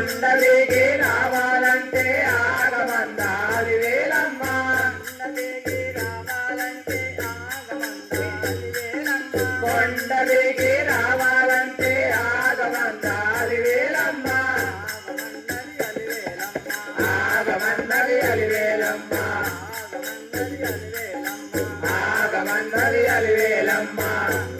అంతటికి రావాలంటే ఆగమందాలి వేలమ్మ. అంతటికి రావాలంటే ఆగమందాలి వేలమ్మ. కొండలికి రావాలంటే ఆగమందాలి వేలమ్మ. ఆగమన్నది అలివేలమ్మ ఆగమన్నది అలివేలమ్మ ఆగమన్నది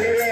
yeah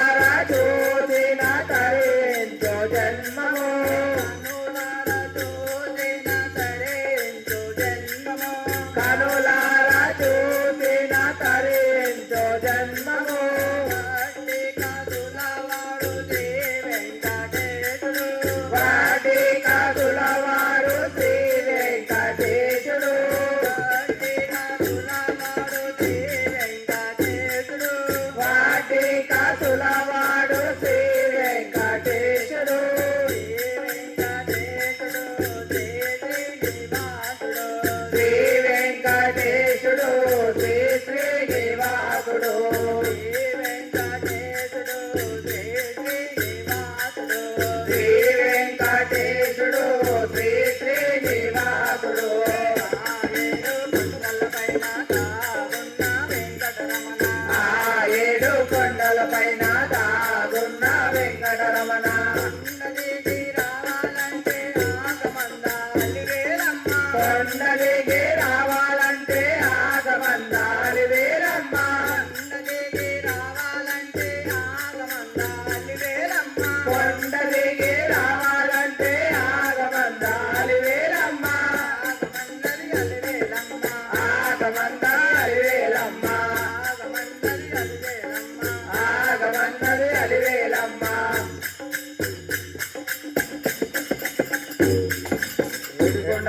ఏడు కొండల పైన దాగున్న వెంకటరమణ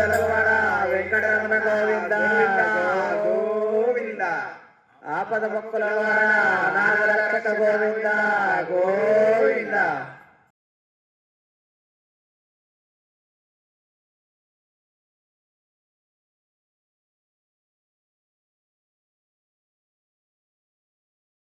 తలవాడ వెంకటరమణ గోవింద. గోవింద ఆపద మొక్కుల వాడ నాగరక్షక గోవింద. గోవింద.